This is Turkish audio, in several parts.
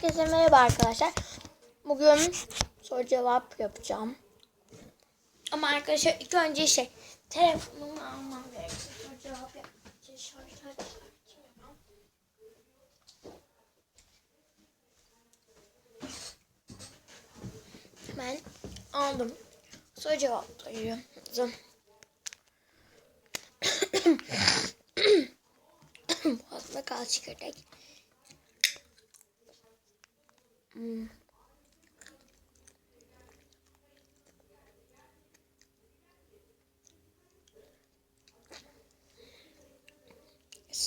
Herkese merhaba arkadaşlar. Bugün soru cevap yapacağım. Ama arkadaşlar ilk önce şey telefonumu almam gerekiyor. Soru cevap açıyorum. Hemen aldım. Soru cevapları yazdım. Fazla kal çekirdek. Hmm.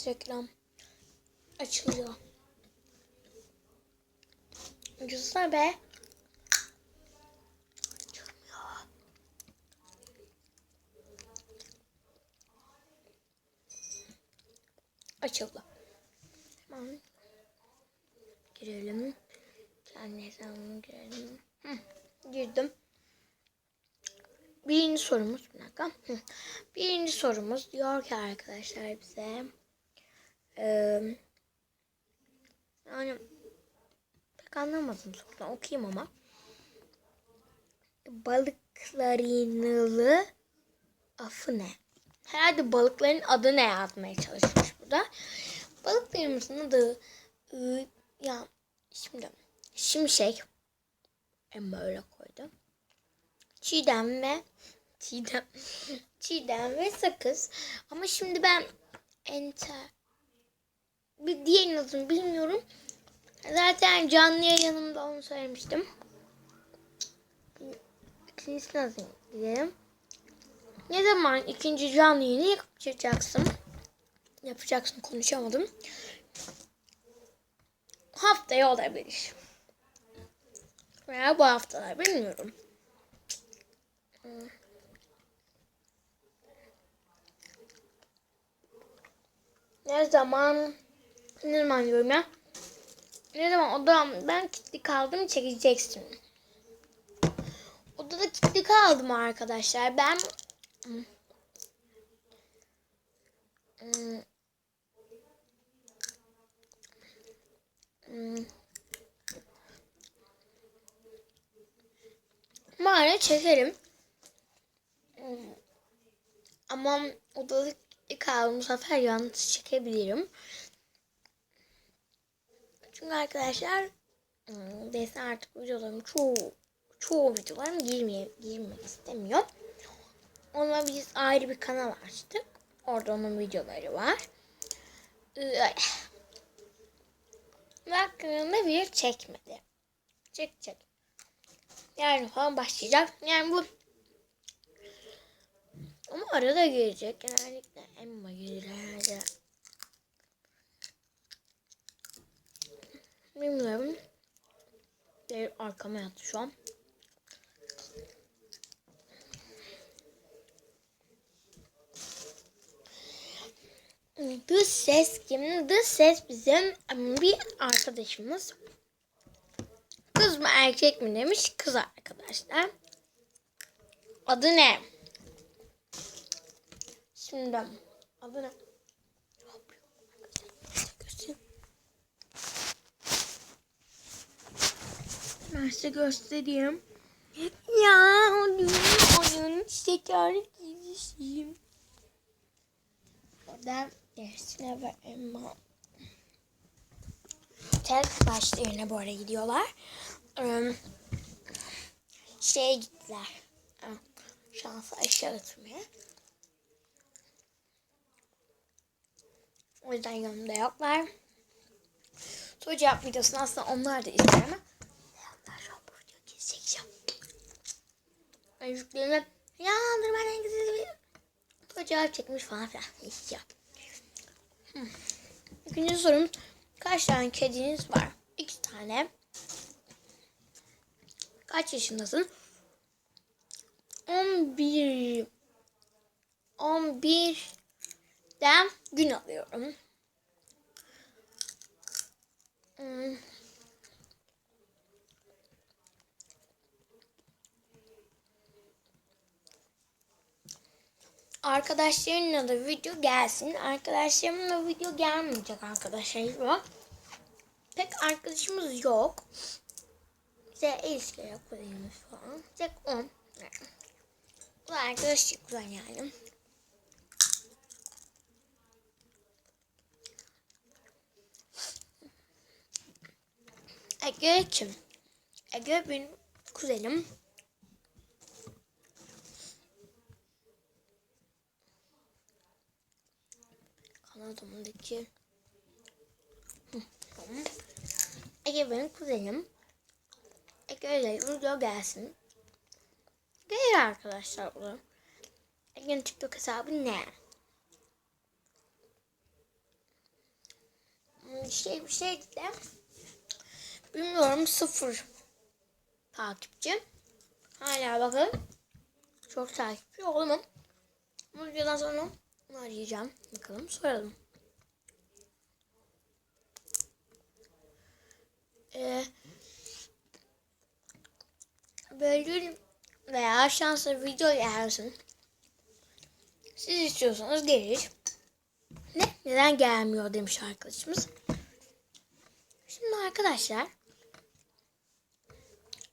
Reklam açılıyor. Ucuzlar be. Açıldı. Hemen girelim. Kendi hesabıma girelim. Hı, girdim. Birinci sorumuz bir dakika. Hı. Birinci sorumuz diyor ki arkadaşlar bize eee, yani pek anlamadım sorudan okuyayım ama balıklarınılı afı ne? Herhalde balıkların adı ne yazmaya çalışmış burada. Balıklarımızın adı ya şimdi şimşek en böyle koydum. Çiğdem ve çiğdem çiğdem ve sakız. Ama şimdi ben enter bir diğer adını bilmiyorum. Zaten canlı yayınımda onu söylemiştim. İkincisini yazayım diyelim. Ne zaman ikinci canlı yayını yapacaksın? Yapacaksın konuşamadım. Haftaya olabilir. Veya bu haftalar bilmiyorum. Ne zaman ne zaman diyorum ya? Ne zaman odam ben kilitli kaldım çekeceksin. Odada kilitli kaldım arkadaşlar. Ben Hmm. Hmm. Mağara çekerim. Hmm. Ama odada kaldım bu sefer yanlış çekebilirim. Çünkü arkadaşlar hmm, desen artık videolarım çoğu çoğu videolarım girmeye, girmek istemiyor. Ona biz ayrı bir kanal açtık. Orada onun videoları var. Öyle. Hakkında bir çekmedi. Çek çek. Yarın falan başlayacak. Yani bu ama arada gelecek. Genellikle Emma gelir herhalde. Bilmiyorum. Bir arkama yattı şu an. Dış ses kim? Dış ses bizim bir arkadaşımız. Kız mı erkek mi demiş. Kız arkadaşlar. Adı ne? Şimdi adı ne? Ben size göstereyim. Ya onun oyun şeker gidişim. Oradan gerisine ve Emma. Tek başlarına bu ara gidiyorlar. Ee, şeye gittiler. Ee, Şansı aşağı atmaya. O yüzden yanımda yoklar. Soru cevap videosunu aslında onlar da ister ama onlar şu an bu videoyu keseceğim. Yüklerine ya dur ben en güzeli soru cevap çekmiş falan filan. Ya. Hmm. İkinci sorumuz kaç tane kediniz var? İki tane. Kaç yaşındasın? 11 11'den gün alıyorum. Hmm. Arkadaşlarımla da video gelsin. Arkadaşlarımla video gelmeyecek arkadaşlar. pek arkadaşımız yok. İşte ilişkiler kuzenimiz falan. Tek on. Bu da arkadaşlık kuzen yani. Ege kim? Ege benim kuzenim. Tamam. Ege benim kuzenim. Ege ile video gelsin. Gelir arkadaşlar bu. Ege'nin TikTok hesabı ne? Hmm, Şey bir şey de bilmiyorum sıfır takipçi. Hala bakalım. Çok takipçi mu? Bu videodan sonra onu arayacağım. Bakalım soralım. Ee, Behlül veya şanslı video gelsin. Siz istiyorsanız gelir. Ne? Neden gelmiyor demiş arkadaşımız. Şimdi arkadaşlar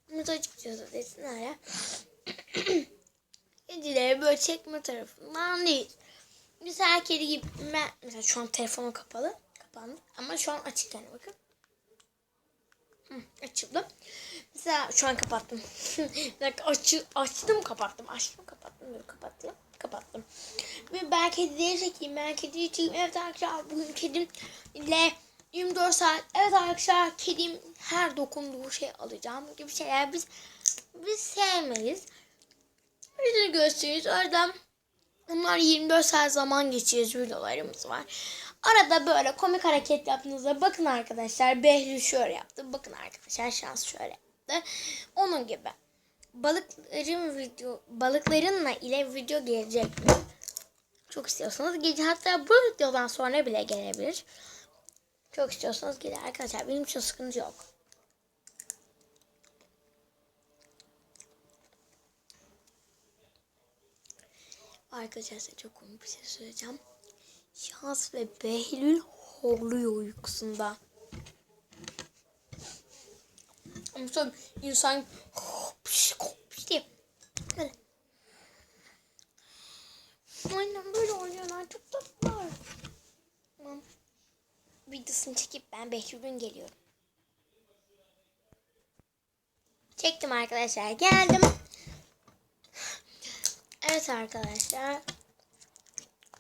biz açıkçası desinler ya. Kedileri böyle çekme tarafından değil. Mesela kedi gibi ben mesela şu an telefonum kapalı. Kapandı. Ama şu an açık yani bakın. Hı, açıldı. Mesela şu an kapattım. Açı, açtım kapattım. Açtım kapattım. Dur kapattım. Kapattım. Ve ben kedileri çekeyim. Ben kediyi çekeyim. Evet arkadaşlar bugün kedimle 24 saat. Evet arkadaşlar kedim her dokunduğu şey alacağım gibi şeyler biz biz sevmeyiz. Bizi gösteririz. Oradan onlar 24 saat zaman geçiriyoruz videolarımız var. Arada böyle komik hareket yaptığınızda bakın arkadaşlar Behlül şöyle yaptı. Bakın arkadaşlar şans şöyle yaptı. Onun gibi. Balıkların video balıklarınla ile video gelecek? Çok istiyorsanız gece hatta bu videodan sonra bile gelebilir. Çok istiyorsanız gelir arkadaşlar. Benim için sıkıntı yok. Arkadaşlar çok komik bir şey söyleyeceğim. Şans ve Behlül horluyor uykusunda. Ama sonra insan diye böyle. Aynen böyle oynuyorlar. Çok tatlılar. Tamam. Videosunu çekip ben Behlül'ün geliyorum. Çektim arkadaşlar. Geldim. Evet arkadaşlar.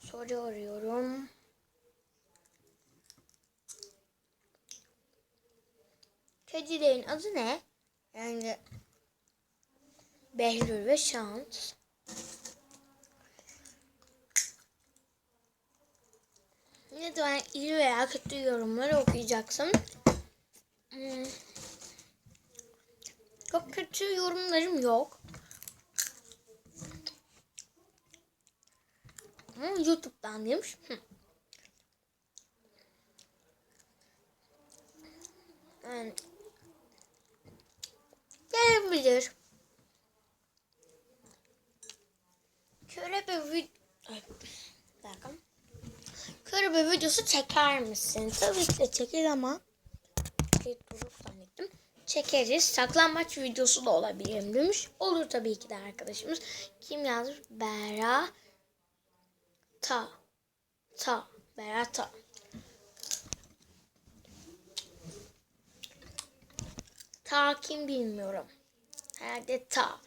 Soru arıyorum. Kedilerin adı ne? Yani Behlül ve Şans. Zaman iyi veya kötü yorumları okuyacaksın. Hmm. Çok kötü yorumlarım yok. Ama YouTube'dan demiş. Hı. Yani gelebilir. Şöyle bir video... Şöyle bir videosu çeker misin? Tabii ki de çeker ama şey durup zannettim. Çekeriz. Saklanmaç videosu da olabilir demiş. Olur tabii ki de arkadaşımız. Kim yazmış? Bera ta ta Berata. Ta kim bilmiyorum. Herhalde ta.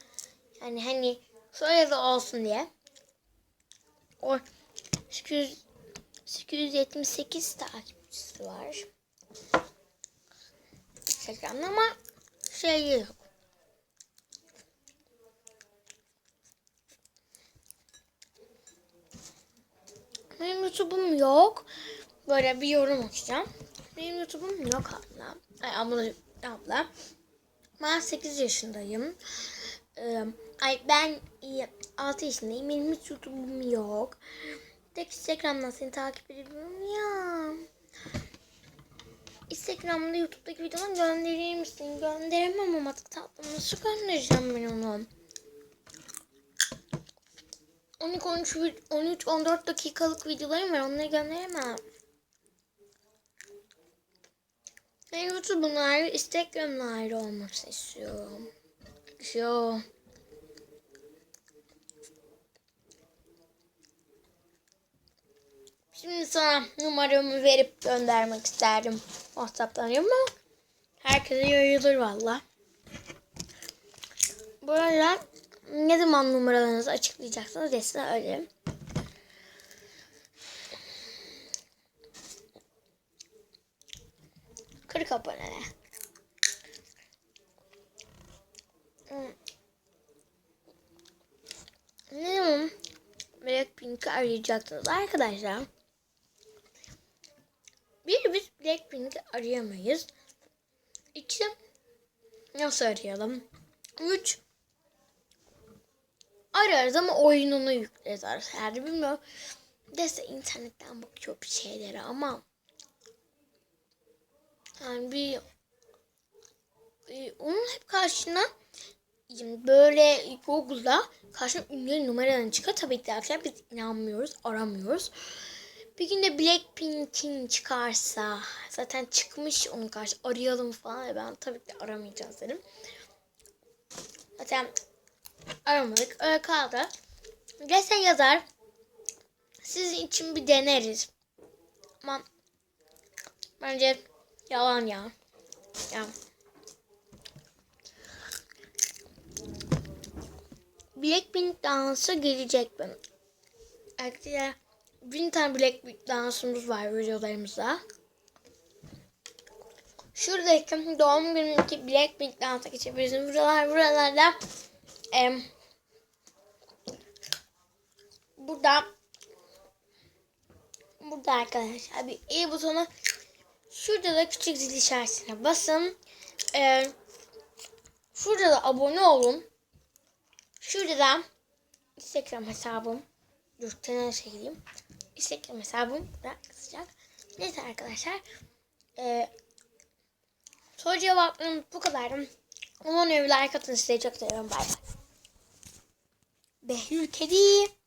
Yani hani soyadı olsun diye. O 800, 878 takipçisi var. Instagram'da ama şey yok. Benim YouTube'um yok. Böyle bir yorum açacağım. Benim YouTube'um yok abla. Ay abla, abla. Ben 8 yaşındayım. Ee, ay ben 6 yaşındayım. Benim hiç YouTube'um yok. Tek Instagram'dan seni takip ediyorum ya. Instagram'da YouTube'daki videoları gönderir misin? Gönderemem ama tatlım. Nasıl göndereceğim ben onu? 12 13 13 14 dakikalık videolarım var. Onları gönderemem. Ben YouTube'un ayrı, Instagram'ın ayrı olmasını istiyorum. Yo. Şimdi sana numaramı verip göndermek isterdim. Whatsapp'tan ama herkese yayılır valla. Bu arada ne zaman numaralarınızı açıklayacaksınız de size öyle. Kırk abonele. Hmm. Ne zaman Blackpink'i arayacaksınız arkadaşlar. Bir biz Blackpink'i arayamayız. İki nasıl arayalım? Üç ararız ama oyununu yükleriz yani bilmiyorum. Dese internetten bakıyor bir şeylere ama yani bir onun hep karşına böyle Google'da karşına ünlü numaralarını çıkar. Tabii ki arkadaşlar biz inanmıyoruz, aramıyoruz. Bir gün de Blackpink'in çıkarsa zaten çıkmış onun karşı arayalım falan. Ben tabii ki de aramayacağız dedim. Zaten aramadık. Öyle kaldı. Desen yazar. Sizin için bir deneriz. Ama bence yalan ya. Ya. Blackpink dansı gelecek benim. Arkadaşlar bin tane Blackpink dansımız var videolarımızda. Şuradaki doğum günündeki Blackpink dansa geçebilirsiniz. Buralar buralarda em, burada burada arkadaşlar bir i butonu şurada da küçük zil işaretine basın. Ee, şurada da abone olun. Şurada da Instagram hesabım. Dur sana şey. Instagram hesabım da kızacak. Neyse arkadaşlar. Ee, soru cevaplarım bu kadar. Umarım like atın size çok seviyorum. Bay bay. Behlül Kedi.